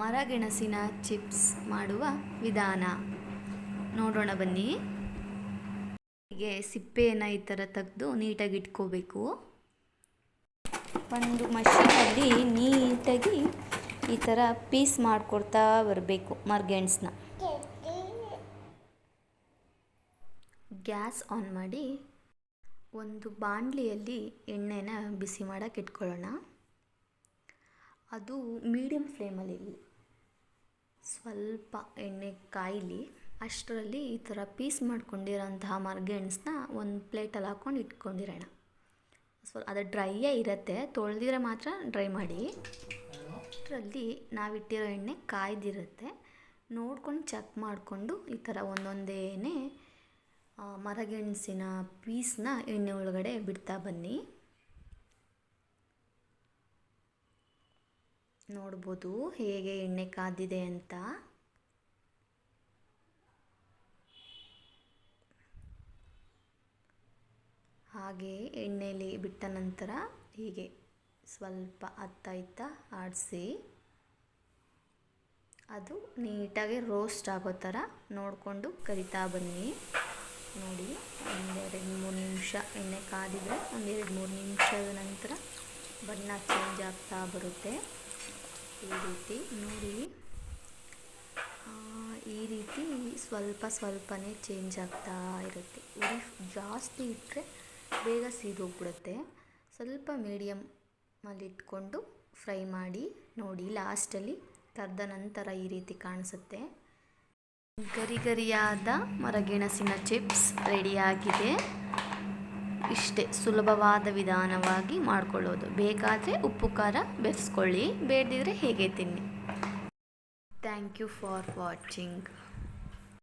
ಮರಗೆಣಸಿನ chips ಮಾಡುವ ವಿಧಾನ. ನೋಡೋಣ ಬನ್ನಿ. ಹೀಗೆ ಸಿಪ್ಪೆಯನ್ನು ಈ ಥರ ತೆಗೆದು ನೀಟಾಗಿ ಇಟ್ಕೋಬೇಕು. ಒಂದು ಮಷೀನಲ್ಲಿ ನೀಟಾಗಿ ಈ ಥರ ಪೀಸ್ ಮಾಡಿಕೊಡ್ತಾ ಬರಬೇಕು ಮರಗೆಣಸನ್ನ ಗ್ಯಾಸ್ ಆನ್ ಮಾಡಿ ಒಂದು ಬಾಣಲಿಯಲ್ಲಿ ಎಣ್ಣೆನ ಬಿಸಿ ಮಾಡೋಕೆ ಇಟ್ಕೊಳ್ಳೋಣ. ಅದು ಮೀಡಿಯಮ್ ಫ್ಲೇಮಲ್ಲಿ ಸ್ವಲ್ಪ ಎಣ್ಣೆ ಕಾಯಲಿ ಅಷ್ಟರಲ್ಲಿ ಈ ಥರ ಪೀಸ್ ಮಾಡ್ಕೊಂಡಿರೋಂತಹ ಮರಗೆಣಸನ್ನ ಒಂದು ಪ್ಲೇಟಲ್ಲಿ ಹಾಕ್ಕೊಂಡು ಇಟ್ಕೊಂಡಿರೋಣ. ಸೊ ಅದು ಡ್ರೈಯೇ ಇರುತ್ತೆ. ತೊಳೆದಿದ್ರೆ ಮಾತ್ರ ಡ್ರೈ ಮಾಡಿ. ಅಷ್ಟರಲ್ಲಿ ನಾವಿಟ್ಟಿರೋ ಎಣ್ಣೆ ಕಾಯ್ದಿರುತ್ತೆ. ನೋಡ್ಕೊಂಡು ಚೆಕ್ ಮಾಡಿಕೊಂಡು ಈ ಥರ ಒಂದೊಂದೇ ಮರಗೆಣಸಿನ ಪೀಸ್ನ ಎಣ್ಣೆ ಒಳಗಡೆ ಬಿಡ್ತಾ ಬನ್ನಿ. ನೋಡ್ಬೋದು ಹೇಗೆ ಎಣ್ಣೆ ಕಾದಿದೆ ಅಂತ. ಹಾಗೆ ಎಣ್ಣೆಯಲ್ಲಿ ಬಿಟ್ಟ ನಂತರ ಹೀಗೆ ಸ್ವಲ್ಪ ಅತ್ತ ಇತ್ತ ಆಡಿಸಿ, ಅದು ನೀಟಾಗಿ ರೋಸ್ಟ್ ಆಗೋ ಥರ ನೋಡಿಕೊಂಡು ಕರಿತಾ ಬನ್ನಿ. ನೋಡಿ ಒಂದೆರಡು ಮೂರು ನಿಮಿಷ ಎಣ್ಣೆ ಕಾದಿದ್ರೆ ಒಂದೆರಡು ಮೂರು ನಿಮಿಷದ ನಂತರ ಬಣ್ಣ ಚೇಂಜ್ ಆಗ್ತಾ ಬರುತ್ತೆ. ರೀತಿ ನೋಡಿ. ಈ ರೀತಿ ಸ್ವಲ್ಪ ಸ್ವಲ್ಪನೇ ಚೇಂಜ್ ಆಗ್ತಾ ಇರುತ್ತೆ. ಉರಿ ಜಾಸ್ತಿ ಇಟ್ಟರೆ ಬೇಗ ಸೀದೋಗ್ಬಿಡುತ್ತೆ. ಸ್ವಲ್ಪ ಮೀಡಿಯಮಲ್ಲಿ ಇಟ್ಕೊಂಡು ಫ್ರೈ ಮಾಡಿ ನೋಡಿ. ಲಾಸ್ಟಲ್ಲಿ ತರ್ದ ನಂತರ ಈ ರೀತಿ ಕಾಣಿಸುತ್ತೆ. ಗರಿ ಗರಿಯಾದ ಮರಗೆಣಸಿನ ಚಿಪ್ಸ್ ರೆಡಿಯಾಗಿದೆ ಇಷ್ಟೇ ಸುಲಭವಾದ ವಿಧಾನವಾಗಿ ಮಾಡ್ಕೊಳ್ಳೋದು. ಬೇಕಾದರೆ ಉಪ್ಪು, ಖಾರ ಬೆರೆಸ್ಕೊಳ್ಳಿ. ಬೇಡದಿದ್ರೆ ಹೇಗೆ ತಿನ್ನಿ. Thank you for watching